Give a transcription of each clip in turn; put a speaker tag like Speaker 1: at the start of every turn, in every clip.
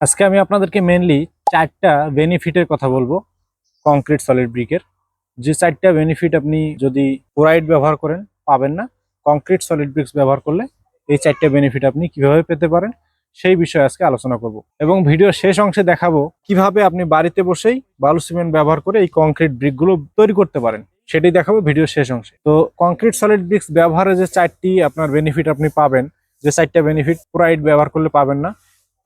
Speaker 1: আজকে আমি আপনাদেরকে মেনলি চারটা বেনিফিটের কথা বলব কংক্রিট সলিড ব্রিকের যে চারটা বেনিফিট আপনি যদি পোরাইড ব্যবহার করেন, পাবেন না। কংক্রিট সলিড ব্রিক্স ব্যবহার করলে এই চারটা বেনিফিট আপনি কীভাবে পেতে পারেন, সেই বিষয়ে আজকে আলোচনা করব। এবং ভিডিও শেষ অংশে দেখাবো কীভাবে আপনি বাড়িতে বসেই বালু সিমেন্ট ব্যবহার করে এই কংক্রিট ব্রিকগুলো তৈরি করতে পারেন। সেটি দেখাবো ভিডিও শেষ অংশে। তো কংক্রিট সলিড ব্রিক্স ব্যবহারে যে চারটি আপনার বেনিফিট আপনি পাবেন, যে চারটা বেনিফিট পোরাইড ব্যবহার করলে পাবেন না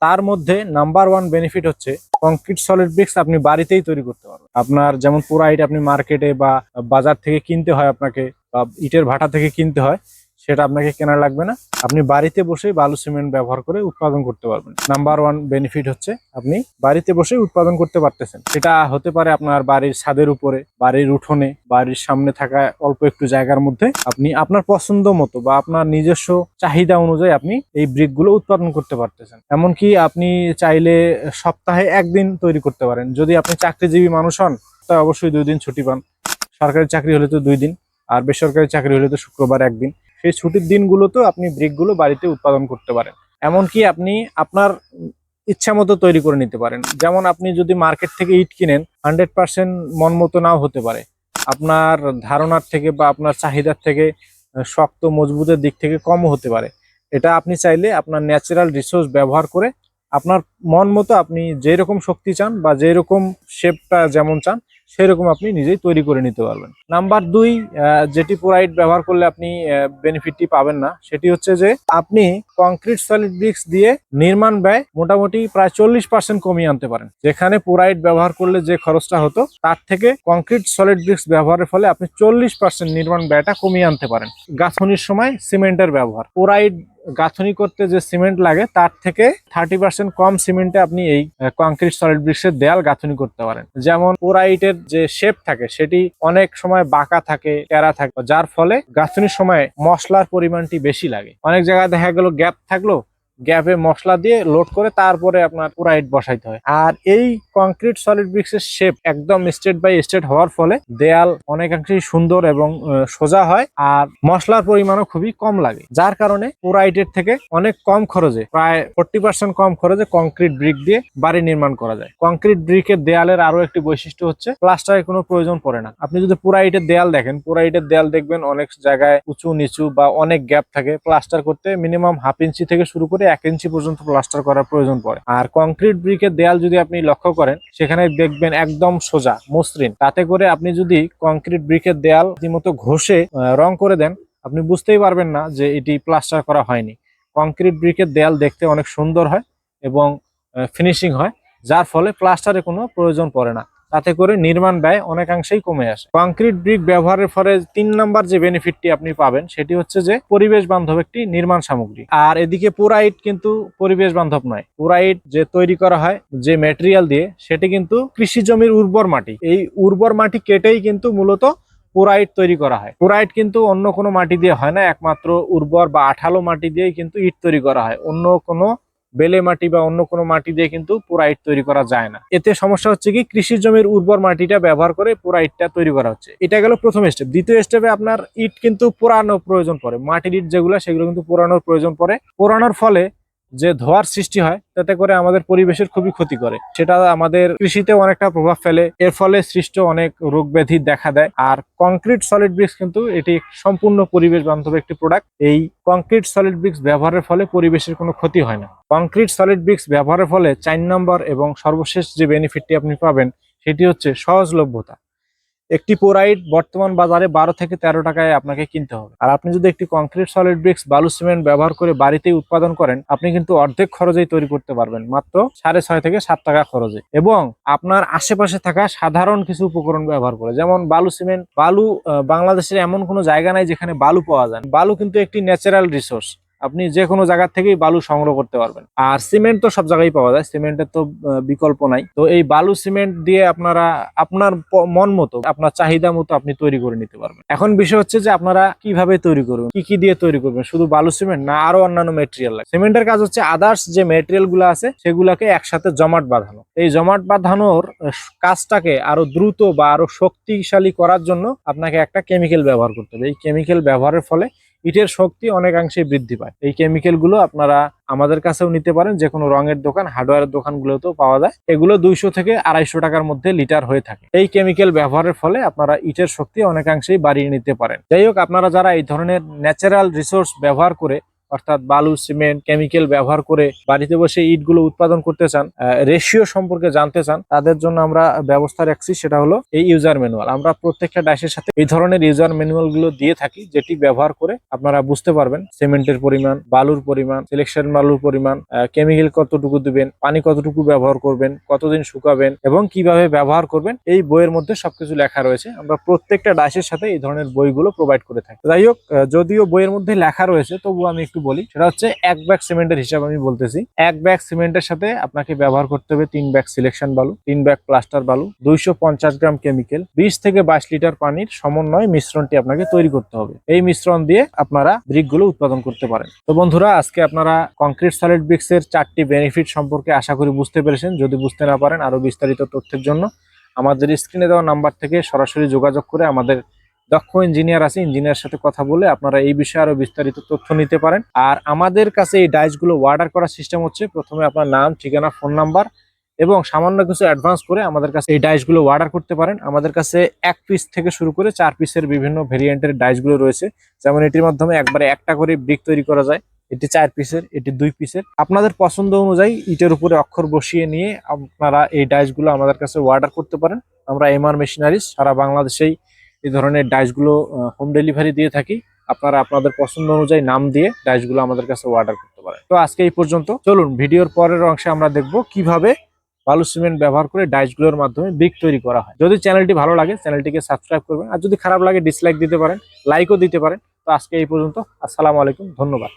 Speaker 1: তার মধ্যে নাম্বার ওয়ান বেনিফিট হচ্ছে কংক্রিট সলিড ব্রিক্স আপনি বাড়িতেই তৈরি করতে পারবেন। আপনার যেমন পুরা ইট আপনি মার্কেটে বা বাজার থেকে কিনতে হয় আপনাকে বা ইটের ভাটা থেকে কিনতে হয় সেটা আপনাকে কেনা লাগবে না। আপনি বাড়িতে বসে বালু সিমেন্ট ব্যবহার করে উৎপাদন করতে পারবেন। নাম্বার ওয়ান বেনিফিট হচ্ছে আপনি বাড়িতে বসে উৎপাদন করতে পারতেছেন। সেটা হতে পারে আপনার বাড়ির ছাদের উপরে, বাড়ির উঠোনে, বাড়ির সামনে থাকা অল্প একটু জায়গার মধ্যে। আপনি আপনার পছন্দ মতো বা আপনার নিজস্ব চাহিদা অনুযায়ী আপনি এই ব্রিকগুলো উৎপাদন করতে পারতেছেন। এমনকি আপনি চাইলে সপ্তাহে একদিন তৈরি করতে পারেন। যদি আপনি চাকরিজীবী মানুষ হন তা অবশ্যই দুই দিন ছুটি পান। সরকারি চাকরি হলে তো দুই দিন, আর বেসরকারি চাকরি হলে তো শুক্রবার একদিন। সেই ছুটির দিনগুলোতেও আপনি ব্রিকগুলো বাড়িতে উৎপাদন করতে পারেন। এমনকি আপনি আপনার ইচ্ছা মতো তৈরি করে নিতে পারেন। যেমন আপনি যদি মার্কেট থেকে ইট কিনেন, হান্ড্রেড পার্সেন্ট মন মতো নাও হতে পারে। আপনার ধারণার থেকে বা আপনার চাহিদার থেকে শক্ত, মজবুতের দিক থেকে কমও হতে পারে। এটা আপনি চাইলে আপনার ন্যাচারাল রিসোর্স ব্যবহার করে আপনার মন মতো আপনি যেরকম শক্তি চান বা যেরকম শেপটা যেমন চান সেরকম আপনি নিজেই তৈরি করে নিতে পারবেন। নাম্বার দুই যেটি পোরাইট ব্যবহার করলে আপনি বেনিফিটটি পাবেন না, সেটি হচ্ছে যে আপনি কংক্রিট সলিড ব্রিক্স দিয়ে নির্মাণ ব্যয় মোটামুটি প্রায় চল্লিশ পার্সেন্ট কমিয়ে আনতে পারেন। যেখানে পোরাইট ব্যবহার করলে যে খরচটা হতো, তার থেকে কংক্রিট সলিড ব্রিক্স ব্যবহারের ফলে আপনি চল্লিশ পার্সেন্ট নির্মাণ ব্যয়টা কমিয়ে আনতে পারেন। গাঁথনির সময় সিমেন্টের ব্যবহার। পোরাইট গাঁথনি করতে যে সিমেন্ট লাগে, তার থেকে থার্টি পার্সেন্ট কম সিমেন্টে আপনি এই কংক্রিট সলিড ব্রিক্সের দেয়াল গাঁথনি করতে পারেন। যেমন পোরাইটের যে শেপ থাকে, সেটি অনেক সময় বাঁকা থাকে, টেরা থাকে, যার ফলে গাঁথনির সময় মশলার পরিমাণটি বেশি লাগে। অনেক জায়গায় দেখা গেল গ্যাপ থাকল গ্যাপে মশলা দিয়ে লোড করে তারপরে আপনার পোরাইট বসাইতে হয়। আর এই কংক্রিট সলিড ব্রিক্সের শেপ একদম স্টেট বাই স্টেট হওয়ার ফলে দেয়াল অনেকাংশেই সুন্দর এবং সোজা হয় আর মশলার পরিমাণও খুবই কম লাগে। যার কারণে পোরাইটের থেকে অনেক কম খরচে, প্রায় ফোরটি পার্সেন্ট কম খরচে কংক্রিট ব্রিক দিয়ে বাড়ি নির্মাণ করা যায়। কংক্রিট ব্রিকের দেয়ালের আরও একটি বৈশিষ্ট্য হচ্ছে প্লাস্টারের কোনো প্রয়োজন পড়ে না। আপনি যদি পোরাইটের দেয়াল দেখেন পোরাইটের দেয়াল দেখবেন অনেক জায়গায় উঁচু নিচু বা অনেক গ্যাপ থাকে। প্লাস্টার করতে মিনিমাম হাফ ইঞ্চি থেকে শুরু করে এক ইঞ্চি পর্যন্ত প্লাস্টার করার প্রয়োজন পড়ে। আর কংক্রিট ব্রিকের দেয়াল যদি আপনি লক্ষ্য করেন, সেখানে দেখবেন একদম সোজা, মসৃণ। তাতে করে আপনি যদি কংক্রিট ব্রিকের দেয়াল রীতিমতো ঘষে রং করে দেন, আপনি বুঝতেই পারবেন না যে এটি প্লাস্টার করা হয়নি। কংক্রিট ব্রিকের দেয়াল দেখতে অনেক সুন্দর হয় এবং ফিনিশিং হয়, যার ফলে প্লাস্টারের কোনো প্রয়োজন পড়ে না। তাতে করে নির্মাণ ব্যয় অনেকাংশেই কমে আসে। কংক্রিট ব্রিক ব্যবহারের ফলে তিন নম্বর যে বেনিফিটটি আপনি পাবেন, সেটি হচ্ছে যে পরিবেশ বান্ধব একটি নির্মাণ সামগ্রী। আর এদিকে পোরাইট কিন্তু পরিবেশ বান্ধব নয়। পোরাইট যে তৈরি করা হয়, যে ম্যাটেরিয়াল দিয়ে, সেটি কিন্তু কৃষি জমির উর্বর মাটি। এই উর্বর মাটি কেটেই কিন্তু মূলত পোরাইট তৈরি করা হয়। পোরাইট কিন্তু অন্য কোনো মাটি দিয়ে হয় না, একমাত্র উর্বর বা আঠালো মাটি দিয়েই কিন্তু ইট তৈরি করা হয়। অন্য কোনো বেলে মাটি বা অন্য কোনো মাটি দিয়ে কিন্তু পোরাইট তৈরি করা যায় না। এতে সমস্যা হচ্ছে কি কৃষি জমির উর্বর মাটিটা ব্যবহার করে পোরাইটটা তৈরি করা হচ্ছে। এটা গেল প্রথম স্টেপ দ্বিতীয় স্টেপে আপনার ইট কিন্তু পোড়ানোর প্রয়োজন পড়ে। মাটির ইট যেগুলো, সেগুলো কিন্তু পোড়ানোর প্রয়োজন পড়ে। পোড়ানোর ফলে যে ধোয়ার সৃষ্টি হয়, তাতে করে আমাদের পরিবেশের খুবই ক্ষতি করে। সেটা আমাদের কৃষিতে অনেকটা প্রভাব ফেলে। এর ফলে সৃষ্ট অনেক রোগ ব্যাধি দেখা দেয়। আর কংক্রিট সলিড ব্রিক্স কিন্তু এটি সম্পূর্ণ পরিবেশ বান্ধব একটি প্রোডাক্ট এই কংক্রিট সলিড ব্রিক্স ব্যবহারের ফলে পরিবেশের কোনো ক্ষতি হয় না। কংক্রিট সলিড ব্রিক্স ব্যবহারের ফলে চার নম্বর এবং সর্বশেষ যে বেনিফিটটি আপনি পাবেন, সেটি হচ্ছে সহজলভ্যতা। একটি পোরাইট বর্তমান বাজারে বারো থেকে তেরো টাকায় আপনাকে কিনতে হবে। আর আপনি যদি একটি কংক্রিট সলিড ব্রিক্স বালু সিমেন্ট ব্যবহার করে বাড়িতেই উৎপাদন করেন, আপনি কিন্তু অর্ধেক খরচেই তৈরি করতে পারবেন, মাত্র সাড়ে ছয় থেকে সাত টাকা খরচে। এবং আপনার আশেপাশে থাকা সাধারণ কিছু উপকরণ ব্যবহার করে, যেমন বালু সিমেন্ট বালু বাংলাদেশের এমন কোনো জায়গা নাই যেখানে বালু পাওয়া যায় বালু কিন্তু একটি ন্যাচারাল রিসোর্স আপনি যে কোনো জায়গা থেকেই বালু সংগ্রহ করতে পারবেন। আর সিমেন্ট তো সব জায়গায় পাওয়া যায়, সিমেন্টের তো বিকল্প নাই। তো এই বালু সিমেন্ট দিয়ে আপনারা, আপনার মন মতো, আপনার চাহিদা মতো আপনি তৈরি করে নিতে পারবেন। এখন বিষয় হচ্ছে যে আপনারা কীভাবে তৈরি করবেন, কি কি দিয়ে তৈরি করবেন, শুধু বালু সিমেন্ট না আরও অন্যান্য মেটেরিয়াল লাগে। সিমেন্টের কাজ হচ্ছে আদার্স যে মেটেরিয়ালগুলো আছে, সেগুলাকে একসাথে জমাট বাঁধানো। এই জমাট বাঁধানোর কাজটাকে আরও দ্রুত বা আরও শক্তিশালী করার জন্য আপনাকে একটা কেমিক্যাল ব্যবহার করতে হবে। এই কেমিক্যাল ব্যবহারের ফলে ইটের শক্তি অনেকাংশে বৃদ্ধি পায়। এই কেমিক্যালগুলো আপনারা আমাদের কাছেও নিতে পারেন যে কোনো রঙের দোকান হার্ডওয়্যারের দোকানগুলোতেও পাওয়া যায়। এগুলো দুইশো থেকে আড়াইশো টাকার মধ্যে লিটার হয়ে থাকে। এই কেমিক্যাল ব্যবহারের ফলে আপনারা ইটের শক্তি অনেকাংশেই বাড়িয়ে নিতে পারেন। যাই হোক, আপনারা যারা এই ধরনের ন্যাচারাল রিসোর্স ব্যবহার করে অর্থাৎ বালু, সিমেন্ট কেমিক্যাল ব্যবহার করে বাড়িতে বসে ইটগুলো উৎপাদন করতে চান রেশিও সম্পর্কে জানতে চান, তাদের জন্য আমরা ব্যবস্থা রাখছি, সেটা হলো এই ইউজার ম্যানুয়াল আমরা প্রত্যেকটা ডাইসের সাথে এই ধরনের ইউজার ম্যানুয়ালগুলো দিয়ে থাকি, যেটি ব্যবহার করে আপনারা বুঝতে পারবেন সিমেন্টের পরিমাণ, বালুর পরিমাণ সিলেকশন বালুর পরিমাণ কেমিক্যাল কতটুকু দিবেন, পানি কতটুকু ব্যবহার করবেন, কতদিন শুকাবেন এবং কীভাবে ব্যবহার করবেন, এই বইয়ের মধ্যে সবকিছু লেখা রয়েছে। আমরা প্রত্যেকটা ডাইসের সাথে এই ধরনের বইগুলো প্রোভাইড করে থাকি। যাই হোক যদিও বইয়ের মধ্যে লেখা রয়েছে, তবুও আমি একটু বলি, সেটা হচ্ছে এক ব্যাগ সিমেন্টের হিসাব আমি বলতেছি। এক ব্যাগ সিমেন্টের সাথে আপনাকে ব্যবহার করতে হবে তিন ব্যাগ সিলেকশন বালু, তিন ব্যাগ প্লাস্টার বালু, দুইশো পঞ্চাশ গ্রাম কেমিক্যাল বিশ থেকে বাইশ লিটার পানির সমন্বয় মিশ্রণটি আপনাকে তৈরি করতে হবে। এই মিশ্রণ দিয়ে আপনারা ব্রিকগুলো উৎপাদন করতে পারেন। তো বন্ধুরা, আজকে আপনারা কংক্রিট সলিড ব্রিক্স এর চারটি বেনিফিট সম্পর্কে আশা করি বুঝতে পেরেছেন। যদি বুঝতে না পারেন আরও বিস্তারিত তথ্যের জন্য, আমাদের স্ক্রিনে দেওয়া নাম্বার থেকে সরাসরি যোগাযোগ করে আমাদের দক্ষ ইঞ্জিনিয়ার আছে ইঞ্জিনিয়ার সাথে কথা বলে আপনারা এই বিষয়ে আরও বিস্তারিত তথ্য নিতে পারেন। আর আমাদের কাছে এই ডাইসগুলো অর্ডার করার সিস্টেম হচ্ছে, প্রথমে আপনার নাম, ঠিকানা ফোন নাম্বার এবং সামান্য কিছু অ্যাডভান্স করে আমাদের কাছে এই ডাইসগুলো অর্ডার করতে পারেন। আমাদের কাছে এক পিস থেকে শুরু করে চার পিসের বিভিন্ন ভেরিয়েন্টের ডাইসগুলো রয়েছে। যেমন এটির মাধ্যমে একবারে একটা করে ব্রিক তৈরি করা যায়। এটি চার পিসের এটি দুই পিসের আপনাদের পছন্দ অনুযায়ী ইটের উপরে অক্ষর বসিয়ে নিয়ে আপনারা এই ডাইসগুলো আমাদের কাছে অর্ডার করতে পারেন। আমরা এমআর মেশিনারিজ সারা বাংলাদেশেই এই ধরনের ডাইসগুলো হোম ডেলিভারি দিয়ে থাকি। আপনারা আপনাদের পছন্দ অনুযায়ী নাম দিয়ে ডাইসগুলো আমাদের কাছে অর্ডার করতে পারেন। তো আজকে এই পর্যন্ত। চলুন, ভিডিওর পরের অংশে আমরা দেখব কীভাবে বালু সিমেন্ট ব্যবহার করে ডাইসগুলোর মাধ্যমে ব্রিক তৈরি করা হয়। যদি চ্যানেলটি ভালো লাগে চ্যানেলটিকে সাবস্ক্রাইব করবেন। আর যদি খারাপ লাগে ডিসলাইক দিতে পারেন লাইকও দিতে পারেন। তো আজকে এই পর্যন্ত। আসসালামু আলাইকুম, ধন্যবাদ।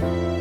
Speaker 1: Bye.